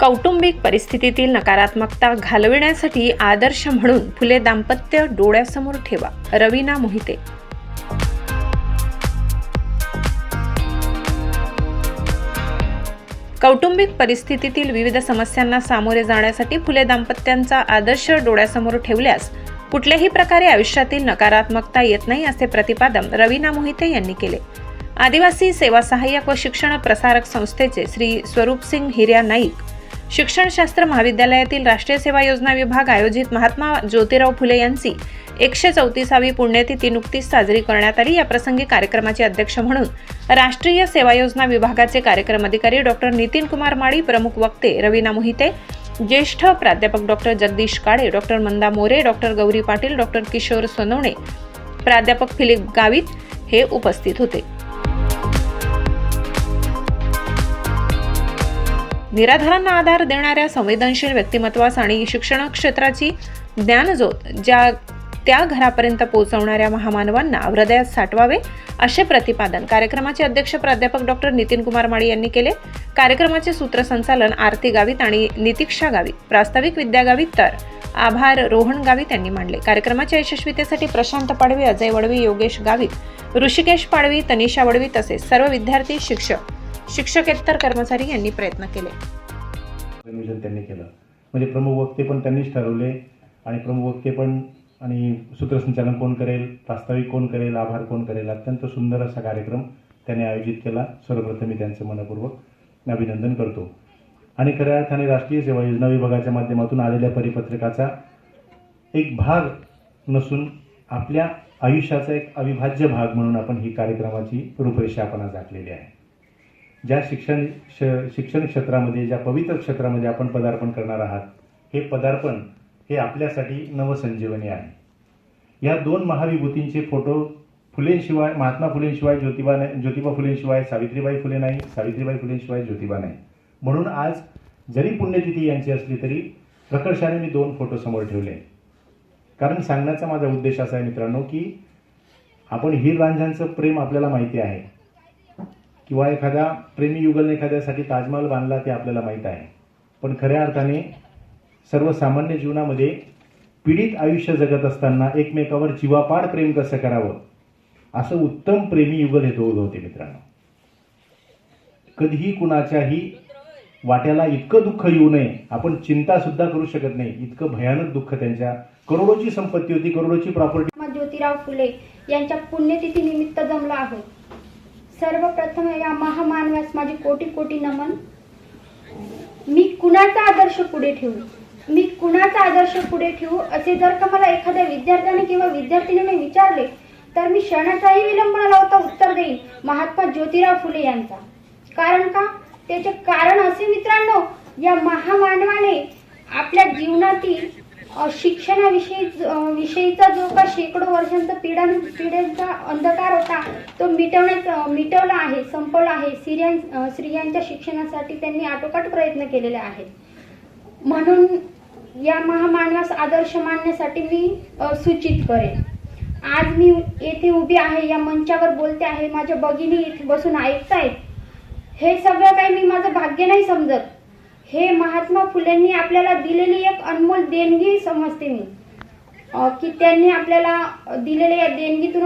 कौटुंबिक परिस्थितीतील नकारात्मकता घालविण्यासाठी आदर्श म्हणून फुले दाम्पत्य डोळ्यासमोर ठेवा. रवीना मोहिते. कौटुंबिक परिस्थितीतील विविध समस्यांना सामोरे जाण्यासाठी फुले दाम्पत्यांचा आदर्श डोळ्यासमोर ठेवल्यास कुठल्याही प्रकारे आयुष्यातील नकारात्मकता येत नाही असे प्रतिपादन रवीना मोहिते यांनी केले. आदिवासी सेवा सहाय्यक व शिक्षण प्रसारक संस्थेचे श्री स्वरूपसिंग हिर्या नाईक शिक्षणशास्त्र महाविद्यालयातील राष्ट्रीय सेवा योजना विभाग आयोजित महात्मा ज्योतिराव फुले यांची एकशे चौतीसावी पुण्यतिथी नुकतीच साजरी करण्यात आली. या प्रसंगी कार्यक्रमाचे अध्यक्ष म्हणून राष्ट्रीय सेवा योजना विभागाचे कार्यक्रम अधिकारी डॉक्टर नितीन कुमार माळी प्रमुख वक्ते रवीना मोहिते ज्येष्ठ प्राध्यापक doctor Jagdish Kale doctor Manda More doctor Gauri Patil doctor Kishor Sonawane प्राध्यापक फिलिप गावित हे उपस्थित होते. निराधारांना आधार देणाऱ्या संवेदनशील व्यक्तिमत्वास आणि शिक्षण क्षेत्राची ज्ञानज्योत ज्या त्या घरापर्यंत पोहोचवणाऱ्या महामानवांना हृदयात साठवावे असे प्रतिपादन कार्यक्रमाचे अध्यक्ष प्राध्यापक डॉक्टर नितीन कुमार माळी यांनी केले. कार्यक्रमाचे सूत्रसंचालन आरती गावित आणि नितीक्षा गावित. प्रास्ताविक विद्या गावित तर आभार रोहन गावित यांनी मांडले. कार्यक्रमाच्या यशस्वीतेसाठी प्रशांत पाडवी अजय वडवी योगेश गावित ऋषिकेश पाडवी तनिषा वडवी तसेच सर्व विद्यार्थी शिक्षक शिक्षकेतर कर्मचारी यांनी प्रयत्न केले. नियोजन त्यांनी केलं. म्हणजे प्रमुख वक्ते पण त्यांनीच ठरवले आणि प्रमुख वक्ते पण आणि सूत्रसंचालन कोण करेल प्रास्ताविक कोण करेल आभार कोण करेल अत्यंत सुंदर असा कार्यक्रम त्यांनी आयोजित केला. सर्वप्रथम मी त्यांचं मनपूर्वक अभिनंदन करतो. आणि खऱ्या अर्थाने राष्ट्रीय सेवा योजना विभागाच्या माध्यमातून आलेल्या परिपत्रकाचा एक भाग नसून आपल्या आयुष्याचा एक अविभाज्य भाग म्हणून आपण ही कार्यक्रमाची रूपरेषा आपण आज आखलेली आहे. ज्या शिक्षण श शिक्षण क्षेत्रामध्ये ज्या पवित्र क्षेत्रामध्ये आपण पदार्पण करणार आहात हे पदार्पण हे आपल्यासाठी नवसंजीवनी आहे. या दोन महाविभूतींचे फोटो फुलेंशिवाय महात्मा फुलेंशिवाय ज्योतिबा नाही ज्योतिबा फुलेंशिवाय सावित्रीबाई फुले नाही सावित्रीबाई फुलेंशिवाय ज्योतिबा नाही. म्हणून आज जरी पुण्यतिथी यांची असली तरी प्रकर्षाने मी दोन फोटो समोर ठेवले. कारण सांगण्याचा माझा उद्देश असा आहे मित्रांनो की आपण हीर रांझांचं प्रेम आपल्याला माहिती आहे. किंवा एखाद्या प्रेमी युगलने एखाद्यासाठी ताजमहल बांधला ते आपल्याला माहीत आहे. पण खऱ्या अर्थाने सर्वसामान्य जीवनामध्ये पीडित आयुष्य जगत असताना एकमेकावर जीवापाड प्रेम कसं करावं? असं उत्तम प्रेमी युगल हे दोघं होते मित्रांनो. कधीही कुणाच्याही वाट्याला इतकं दुःख येऊ नये आपण चिंता सुद्धा करू शकत नाही. इतकं भयानक दुःख त्यांच्या करोडोची संपत्ती होती करोडोची प्रॉपर्टी ज्योतिराव फुले यांच्या पुण्यतिथी निमित्त जमला आहोत. सर्वप्रथम या महामानवास माझे कोटी कोटी नमन. मी कुणाचा आदर्श पुढे ठेवू? मी कुणाचा आदर्श पुढे ठेवू? असे जर का मला एखाद्या विद्यार्थ्याने किंवा विद्यार्थिनीने विचारले तर मी क्षणाचाही विलंब न लावता उत्तर देईन महात्मा ज्योतिराव फुले यांचा. कारण का? त्याचे कारण असे मित्रांनो या महामानवाने आपल्या जीवनातील शिक्षणाविषयी विषयीचा जो का शेकडो वर्षांचा पिढ्या पिढ्यांचा अंधकार होता तो मिटवण्यात मिटवला आहे संपवला आहे. स्त्रियां स्त्रियांच्या शिक्षणासाठी त्यांनी आटोकाट प्रयत्न केलेले आहेत. म्हणून या महामानवास आदर्श मानण्यासाठी मी सूचित करेन. आज मी येथे उभी आहे या मंचावर बोलते आहे माझ्या भगिनी इथे बसून ऐकतायत. हे सगळं काही मी माझं भाग्य नाही समजत. हे महात्मा फुलेंनी आपल्याला दिलेली एक अनमोल देणगी समजते मी. की त्यांनी आपल्याला दिलेल्या या देणगीतून